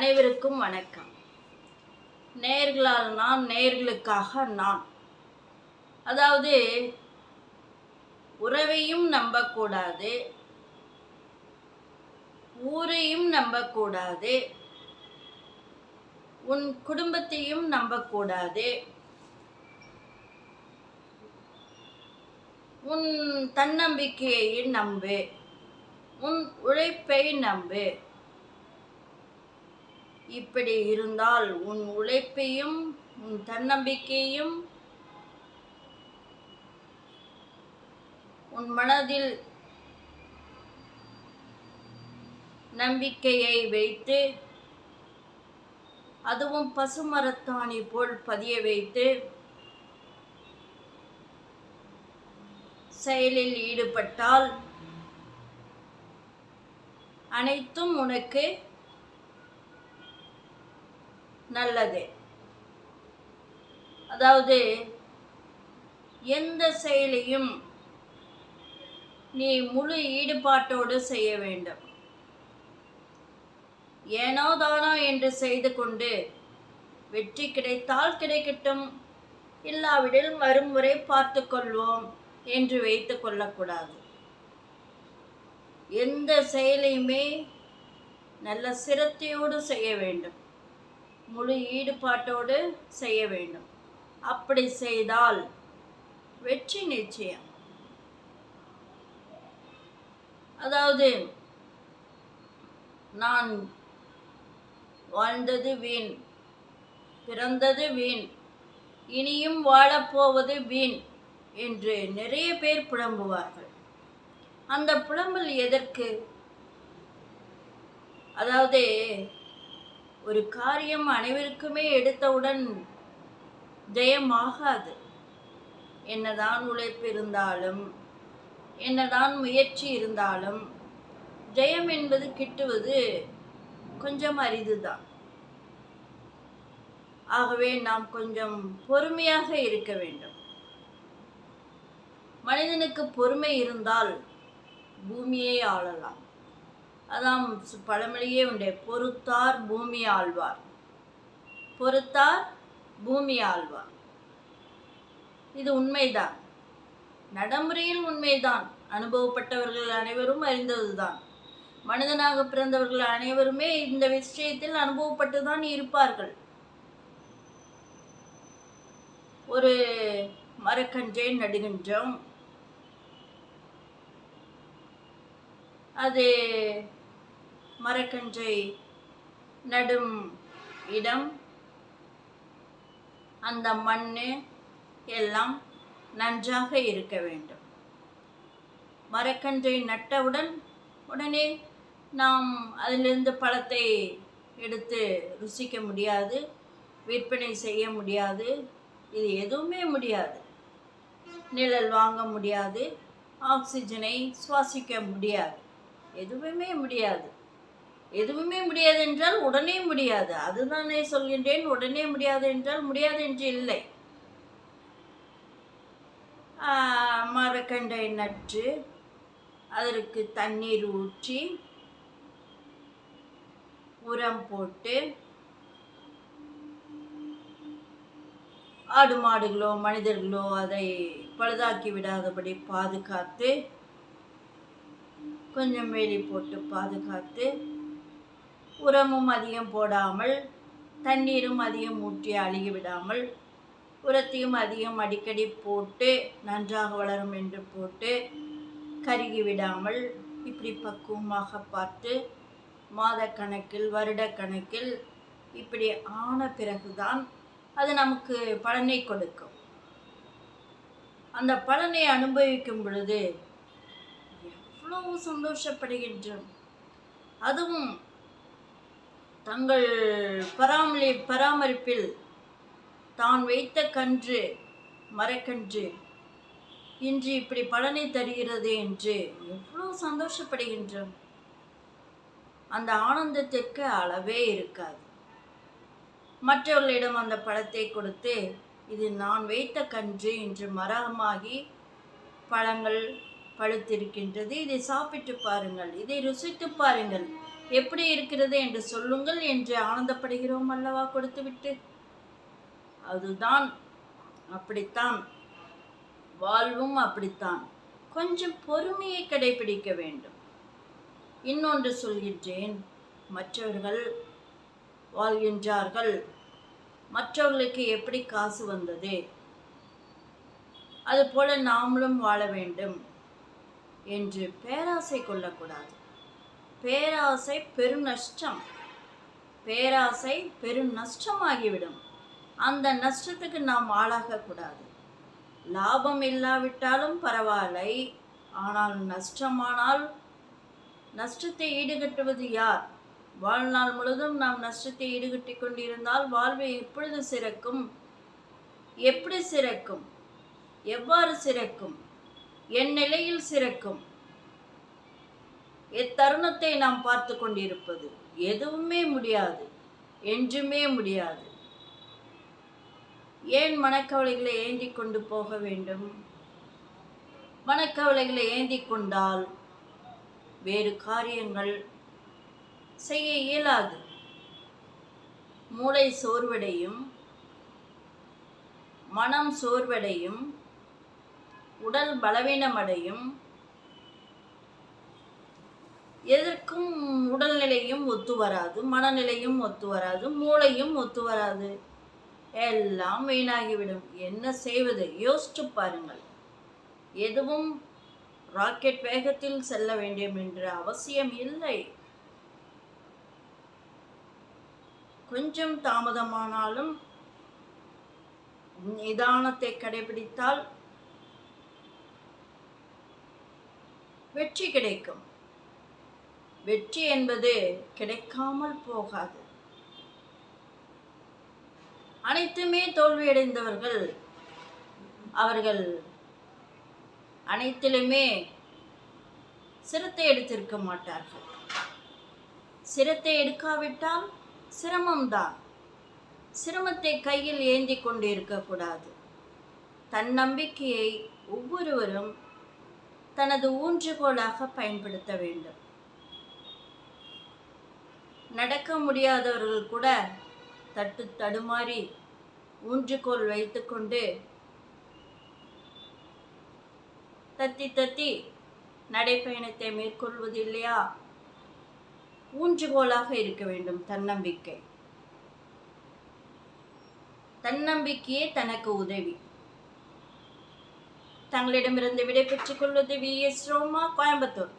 அனைவருக்கும் வணக்கம். நேர்களால் நான் நேர்களுக்காக நான் அதாவது உறவையும் நம்பக்கூடாது ஊரையும் நம்பக்கூடாது உன் குடும்பத்தையும் நம்பக்கூடாது உன் தன்னம்பிக்கையை நம்பு உன் உழைப்பை நம்பு. இப்படி இருந்தால் உன் உழைப்பையும் உன் தன்னம்பிக்கையும் உன் மனதில் நம்பிக்கையை வைத்து அதுவும் பசுமரத்தாணி போல் பதிய வைத்து செயலில் ஈடுபட்டால் அனைத்தும் உனக்கு நல்லது. அதாவது எந்த செயலையும் நீ முழு ஈடுபாட்டோடு செய்ய வேண்டும். ஏனோ தானோ என்று செய்து கொண்டு வெற்றி கிடைத்தால் கிடைக்கட்டும். இல்லாவிடில் மறுமுறை பார்த்து கொள்வோம் என்று வைத்து கொள்ளக்கூடாது. எந்த செயலையுமே நல்ல சிரத்தையோடு செய்ய வேண்டும். முழு ஈடுபாட்டோடு செய்ய வேண்டும். அப்படி செய்தால் வெற்றி நிச்சயம். அதாவது நான் வாழ்ந்தது வீண் பிறந்தது வீண் இனியும் வாழப்போவது வீண் என்று நிறைய பேர் புலம்புவார்கள். அந்த புலம்பல் எதற்கு? அதாவது ஒரு காரியம் அனைவருக்குமே எடுத்தவுடன் ஜெயமாகாது. என்னதான் உழைப்பு இருந்தாலும் என்னதான் முயற்சி இருந்தாலும் ஜெயம் என்பது கிட்டுவது கொஞ்சம் அரிதுதான். ஆகவே நாம் கொஞ்சம் பொறுமையாக இருக்க வேண்டும். மனிதனுக்கு பொறுமை இருந்தால் பூமியை ஆளலாம். அதான் பழமொழியே உண்டு. பொறுத்தார் பூமி ஆழ்வார். பொறுத்தார் பூமி ஆழ்வார். இது உண்மைதான். நடைமுறையில் உண்மைதான். அனுபவப்பட்டவர்கள் அனைவரும் அறிந்ததுதான். மனிதனாக பிறந்தவர்கள் அனைவருமே இந்த விஷயத்தில் அனுபவப்பட்டுதான் இருப்பார்கள். ஒரு மரக்கன்றை நடுகின்றோம். அது மரக்கன்றை நடும் இடம். அந்த மண் எல்லாம் நன்றாக இருக்க வேண்டும். மரக்கன்றை நட்டவுடன் உடனே நாம் அதிலிருந்து பழத்தை எடுத்து ருசிக்க முடியாது விற்பனை செய்ய முடியாது. இது எதுவுமே முடியாது. நிழல் வாங்க முடியாது ஆக்சிஜனை சுவாசிக்க முடியாது. எதுவுமே முடியாது. எதுவுமே முடியாது என்றால் உடனே முடியாது. அதுதானே சொல்கின்றேன் உடனே முடியாது என்றால் முடியாது என்று இல்லை மரக்கண்டை நட்டு அதற்கு தண்ணீர் ஊற்றி உரம் போட்டு ஆடு மாடுகளோ மனிதர்களோ அதை பழுதாக்கி விடாதபடி பாதுகாத்து கொஞ்சம் வேலி போட்டு பாதுகாத்து உரமும் அதிகம் போடாமல் தண்ணீரும் அதிகம் ஊற்றி அழுகி விடாமல் உரத்தையும் அதிகம் அடிக்கடி போட்டு நன்றாக வளரும் என்று போட்டு கருகி விடாமல் இப்படி பக்குவமாக பார்த்து மாதக்கணக்கில் வருடக்கணக்கில் இப்படி ஆன பிறகுதான் அது நமக்கு பலனை கொடுக்கும். அந்த பலனை அனுபவிக்கும் பொழுது எவ்வளவு சந்தோஷப்படுகின்றோம். அதுவும் தங்கள் பராமரி பராமரிப்பில் தான் வைத்த கன்று மரக்கன்று. இன்று இப்படி பலனை தருகிறது என்று எவ்வளோ சந்தோஷப்படுகின்றோம். அந்த ஆனந்தத்திற்கு அளவே இருக்காது. மற்றவர்களிடம் அந்த பழத்தை கொடுத்து இது நான் வைத்த கன்று இன்று மரமாகி பழங்கள் பழுத்திருக்கின்றது இதை சாப்பிட்டு பாருங்கள் இதை ருசித்து பாருங்கள். எப்படி இருக்கிறது என்று சொல்லுங்கள் என்று ஆனந்தப்படுகிறோம் அல்லவா கொடுத்துவிட்டு. அதுதான் அப்படித்தான். வாழ்வும் அப்படித்தான். கொஞ்சம் பொறுமையை கடைபிடிக்க வேண்டும். இன்னொன்று சொல்கின்றேன். மற்றவர்கள் வாழ்கின்றார்கள். மற்றவர்களுக்கு எப்படி காசு வந்தது? அதுபோல நாமளும் வாழ வேண்டும் என்று பேராசை கொள்ளக்கூடாது. பேராசை பெரும் நஷ்டம். பேராசை பெரும் நஷ்டமாகிவிடும். அந்த நஷ்டத்துக்கு நாம் ஆளாகக்கூடாது லாபம் இல்லாவிட்டாலும் பரவாயில்லை. ஆனால் நஷ்டமானால் நஷ்டத்தை ஈடுகட்டுவது யார்? வாழ்நாள் முழுதும் நாம் நஷ்டத்தை ஈடுகட்டி கொண்டிருந்தால் வாழ்வை எப்பொழுது சிறக்கும்? எப்படி சிறக்கும்? எவ்வாறு சிறக்கும்? என் நிலையில் சிறக்கும்? எத்தருணத்தை நாம் பார்த்து கொண்டிருப்பது எதுவுமே முடியாது என்றுமே முடியாது. ஏன் மனக்கவலைகளை ஏந்தி கொண்டு போக வேண்டும்? மனக்கவலைகளை ஏந்தி கொண்டால் வேறு காரியங்கள் செய்ய இயலாது. மூளை சோர்வடையும் மனம் சோர்வடையும் உடல் பலவீனமடையும் எதற்கும் உடல்நிலையும் ஒத்து வராது மனநிலையும் ஒத்து வராது மூளையும் ஒத்து வராது. எல்லாம் வீணாகிவிடும். என்ன செய்வது? யோசிச்சு பாருங்கள். எதுவும் ராக்கெட் வேகத்தில் செல்ல வேண்டும் என்ற அவசியம் இல்லை. கொஞ்சம் தாமதமானாலும் நிதானத்தை கடைபிடித்தால் வெற்றி கிடைக்கும். வெற்றி என்பது கிடைக்காமல் போகாது. அனைத்துமே தோல்வியடைந்தவர்கள் அவர்கள் அனைத்திலுமே சிரத்தை எடுத்திருக்க மாட்டார்கள். சிரத்தை எடுக்காவிட்டால் சிரமம்தான். சிரமத்தை கையில் ஏந்தி கொண்டு இருக்கக்கூடாது தன்னம்பிக்கையை ஒவ்வொருவரும் தனது ஊன்றுகோலாக பயன்படுத்த வேண்டும். நடக்க முடியாதவர்கள் கூட தட்டு தடுமாறி ஊன்றுகோல் வைத்துக்கொண்டு தத்தி தத்தி நடைப்பயணத்தை மேற்கொள்வது இல்லையா ஊன்றுகோலாக இருக்க வேண்டும் தன்னம்பிக்கை. தன்னம்பிக்கையே தனக்கு உதவி. தங்களிடமிருந்து விடைபெற்றுக் கொள்வது வி எஸ் ரோமா கோயம்புத்தூர்.